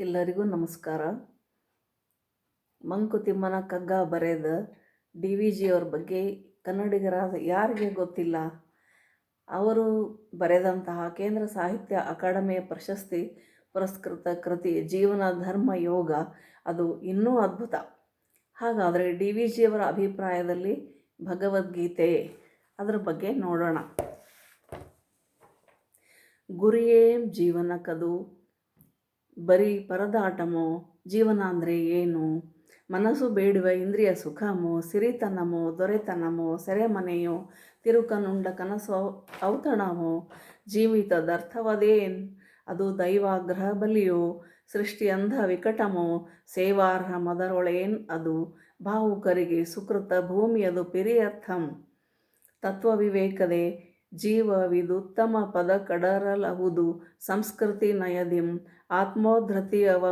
ಎಲ್ಲರಿಗೂ ನಮಸ್ಕಾರ. ಮಂಕುತಿಮ್ಮನ ಕಗ್ಗ ಬರೆದ ಡಿ ವಿ ಜಿಯವ್ರ ಬಗ್ಗೆ ಕನ್ನಡಿಗರಾದ ಯಾರಿಗೆ ಗೊತ್ತಿಲ್ಲ. ಅವರು ಬರೆದಂತಹ ಕೇಂದ್ರ ಸಾಹಿತ್ಯ ಅಕಾಡೆಮಿಯ ಪ್ರಶಸ್ತಿ ಪುರಸ್ಕೃತ ಕೃತಿ ಜೀವನ ಧರ್ಮ ಯೋಗ ಅದು ಇನ್ನೂ ಅದ್ಭುತ. ಹಾಗಾದರೆ ಡಿ ವಿ ಜಿಯವರ ಅಭಿಪ್ರಾಯದಲ್ಲಿ ಭಗವದ್ಗೀತೆ ಅದರ ಬಗ್ಗೆ ನೋಡೋಣ. ಗುರಿಯೇ ಜೀವನಕ್ಕದು ಬರೀ ಪರದಾಟಮೋ? ಜೀವನ ಅಂದರೆ ಏನು? ಮನಸ್ಸು ಬೇಡುವ ಇಂದ್ರಿಯ ಸುಖಮೋ? ಸಿರಿತನಮೋ? ದೊರೆತನಮೋ? ಸೆರೆಮನೆಯೋ? ತಿರುಕನುಂಡ ಕನಸು ಔತಣಮೋ? ಜೀವಿತದರ್ಥವದೇನ್ ಅದು ದೈವಾಗ್ರಹ ಬಲಿಯೋ? ಸೃಷ್ಟಿ ಅಂಧ ವಿಕಟಮೋ? ಸೇವಾರ್ಹ ಮದರೊಳೇನ್ ಅದು? ಭಾವುಕರಿಗೆ ಸುಕೃತ ಭೂಮಿಯದು ಪಿರಿಯರ್ಥಂ. ತತ್ವವಿವೇಕದೆ ಜೀವವಿದುತ್ತಮ ಪದ ಕಡರಲಹುದು ಸಂಸ್ಕೃತಿ ನಯದಿಂ ಆತ್ಮೋದ್ಧತಿ ಅವ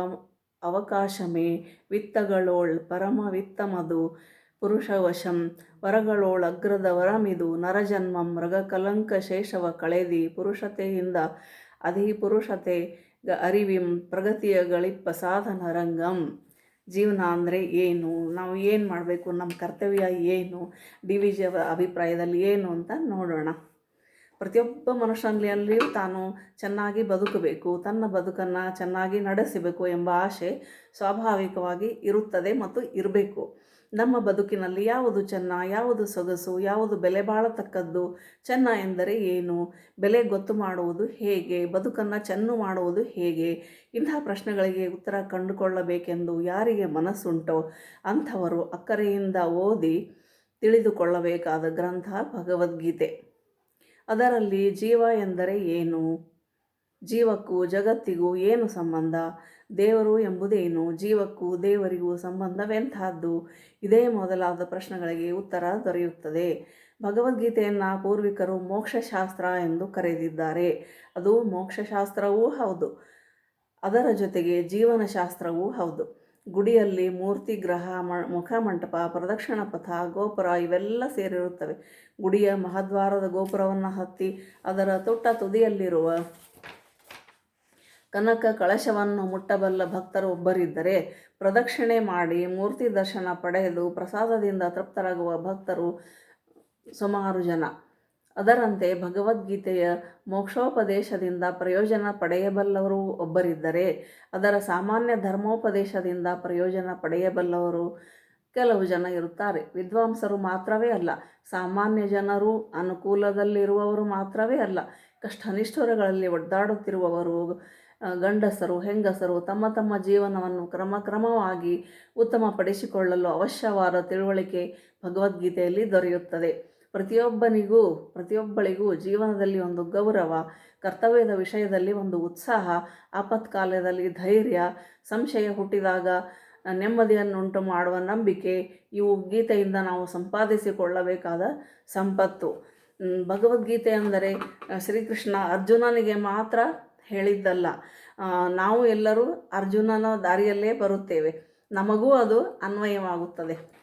ಅವಕಾಶಮೇ ವಿತ್ತಗಳೋಳ್ ಪರಮ ವಿತ್ತಮದು ಪುರುಷವಶಂ ವರಗಳೋಳ್ ಅಗ್ರದ ವರಮಿದು ನರಜನ್ಮಂ ಮೃಗ ಕಲಂಕ ಶೇಷವ ಕಳೆದಿ ಪುರುಷತೆಯಿಂದ ಅಧಿ ಪುರುಷತೆ ಗ ಅರಿವಿಂ ಪ್ರಗತಿಯ ಗಳಿಪ್ಪ ಸಾಧನ ರಂಗಂ. ಜೀವನ ಅಂದರೆ ಏನು? ನಾವು ಏನು ಮಾಡಬೇಕು? ನಮ್ಮ ಕರ್ತವ್ಯ ಏನು? ಡಿ ವಿ ಜಿಯವರ ಅಭಿಪ್ರಾಯದಲ್ಲಿ ಏನು ಅಂತ ನೋಡೋಣ. ಪ್ರತಿಯೊಬ್ಬ ಮನುಷ್ಯನಲ್ಲಿಯಲ್ಲಿಯೂ ತಾನು ಚೆನ್ನಾಗಿ ಬದುಕಬೇಕು, ತನ್ನ ಬದುಕನ್ನು ಚೆನ್ನಾಗಿ ನಡೆಸಬೇಕು ಎಂಬ ಆಸೆ ಸ್ವಾಭಾವಿಕವಾಗಿ ಇರುತ್ತದೆ ಮತ್ತು ಇರಬೇಕು. ನಮ್ಮ ಬದುಕಿನಲ್ಲಿ ಯಾವುದು ಚೆನ್ನ, ಯಾವುದು ಸೊಗಸು, ಯಾವುದು ಬೆಲೆ ಬಾಳತಕ್ಕದ್ದು ಚೆನ್ನ ಎಂದರೆ ಏನು? ಬೆಲೆ ಗೊತ್ತು ಮಾಡುವುದು ಹೇಗೆ? ಬದುಕನ್ನು ಚೆನ್ನು ಮಾಡುವುದು ಹೇಗೆ? ಇಂತಹ ಪ್ರಶ್ನೆಗಳಿಗೆ ಉತ್ತರ ಕಂಡುಕೊಳ್ಳಬೇಕೆಂದು ಯಾರಿಗೆ ಮನಸ್ಸುಂಟೋ ಅಂಥವರು ಅಕ್ಕರೆಯಿಂದ ಓದಿ ತಿಳಿದುಕೊಳ್ಳಬೇಕಾದ ಗ್ರಂಥ ಭಗವದ್ಗೀತೆ. ಅದರಲ್ಲಿ ಜೀವ ಎಂದರೆ ಏನು? ಜೀವಕ್ಕೂ ಜಗತ್ತಿಗೂ ಏನು ಸಂಬಂಧ? ದೇವರು ಎಂಬುದೇನು? ಜೀವಕ್ಕೂ ದೇವರಿಗೂ ಸಂಬಂಧವೆಂಥದ್ದು? ಇದೇ ಮೊದಲಾದ ಪ್ರಶ್ನೆಗಳಿಗೆ ಉತ್ತರ ದೊರೆಯುತ್ತದೆ. ಭಗವದ್ಗೀತೆಯನ್ನು ಪೂರ್ವಿಕರು ಮೋಕ್ಷಶಾಸ್ತ್ರ ಎಂದು ಕರೆದಿದ್ದಾರೆ. ಅದು ಮೋಕ್ಷಶಾಸ್ತ್ರವೂ ಹೌದು. ಅದರ ಜೊತೆಗೆ ಜೀವನಶಾಸ್ತ್ರವೂ ಹೌದು. ಗುಡಿಯಲ್ಲಿ ಮೂರ್ತಿ, ಗ್ರಹ, ಮ ಮುಖಮಂಟಪ ಪ್ರದಕ್ಷಿಣ ಪಥ, ಗೋಪುರ ಇವೆಲ್ಲ ಸೇರಿರುತ್ತವೆ. ಗುಡಿಯ ಮಹಾದ್ವಾರದ ಗೋಪುರವನ್ನು ಹತ್ತಿ ಅದರ ತೊಟ್ಟ ತುದಿಯಲ್ಲಿರುವ ಕನಕ ಕಳಶವನ್ನು ಮುಟ್ಟಬಲ್ಲ ಭಕ್ತರು ಒಬ್ಬರಿದ್ದರೆ ಪ್ರದಕ್ಷಿಣೆ ಮಾಡಿ ಮೂರ್ತಿ ದರ್ಶನ ಪಡೆದು ಪ್ರಸಾದದಿಂದ ತೃಪ್ತರಾಗುವ ಭಕ್ತರು ಸುಮಾರು ಜನ. ಅದರಂತೆ ಭಗವದ್ಗೀತೆಯ ಮೋಕ್ಷೋಪದೇಶದಿಂದ ಪ್ರಯೋಜನ ಪಡೆಯಬಲ್ಲವರು ಒಬ್ಬರಿದ್ದರೆ, ಅದರ ಸಾಮಾನ್ಯ ಧರ್ಮೋಪದೇಶದಿಂದ ಪ್ರಯೋಜನ ಪಡೆಯಬಲ್ಲವರು ಕೆಲವು ಜನ ಇರುತ್ತಾರೆ. ವಿದ್ವಾಂಸರು ಮಾತ್ರವೇ ಅಲ್ಲ, ಸಾಮಾನ್ಯ ಜನರು ಅನುಕೂಲದಲ್ಲಿರುವವರು ಮಾತ್ರವೇ ಅಲ್ಲ, ಕಷ್ಟನಿಷ್ಠುರಗಳಲ್ಲಿ ಒಡ್ಡಾಡುತ್ತಿರುವವರು ಗಂಡಸರು, ಹೆಂಗಸರು ತಮ್ಮ ತಮ್ಮ ಜೀವನವನ್ನು ಕ್ರಮ ಕ್ರಮವಾಗಿ ಉತ್ತಮಪಡಿಸಿಕೊಳ್ಳಲು ಅವಶ್ಯವಾದ ತಿಳುವಳಿಕೆ ಭಗವದ್ಗೀತೆಯಲ್ಲಿ ದೊರೆಯುತ್ತದೆ. ಪ್ರತಿಯೊಬ್ಬನಿಗೂ, ಪ್ರತಿಯೊಬ್ಬಳಿಗೂ ಜೀವನದಲ್ಲಿ ಒಂದು ಗೌರವ, ಕರ್ತವ್ಯದ ವಿಷಯದಲ್ಲಿ ಒಂದು ಉತ್ಸಾಹ, ಆಪತ್ಕಾಲದಲ್ಲಿ ಧೈರ್ಯ, ಸಂಶಯ ಹುಟ್ಟಿದಾಗ ನೆಮ್ಮದಿಯನ್ನುಂಟು ಮಾಡುವ ನಂಬಿಕೆ, ಇವು ಗೀತೆಯಿಂದ ನಾವು ಸಂಪಾದಿಸಿಕೊಳ್ಳಬೇಕಾದ ಸಂಪತ್ತು. ಭಗವದ್ಗೀತೆ ಅಂದರೆ ಶ್ರೀಕೃಷ್ಣ ಅರ್ಜುನನಿಗೆ ಮಾತ್ರ ಹೇಳಿದ್ದಲ್ಲ. ನಾವು ಎಲ್ಲರೂ ಅರ್ಜುನನ ದಾರಿಯಲ್ಲೇ ಬರುತ್ತೇವೆ. ನಮಗೂ ಅದು ಅನ್ವಯವಾಗುತ್ತದೆ.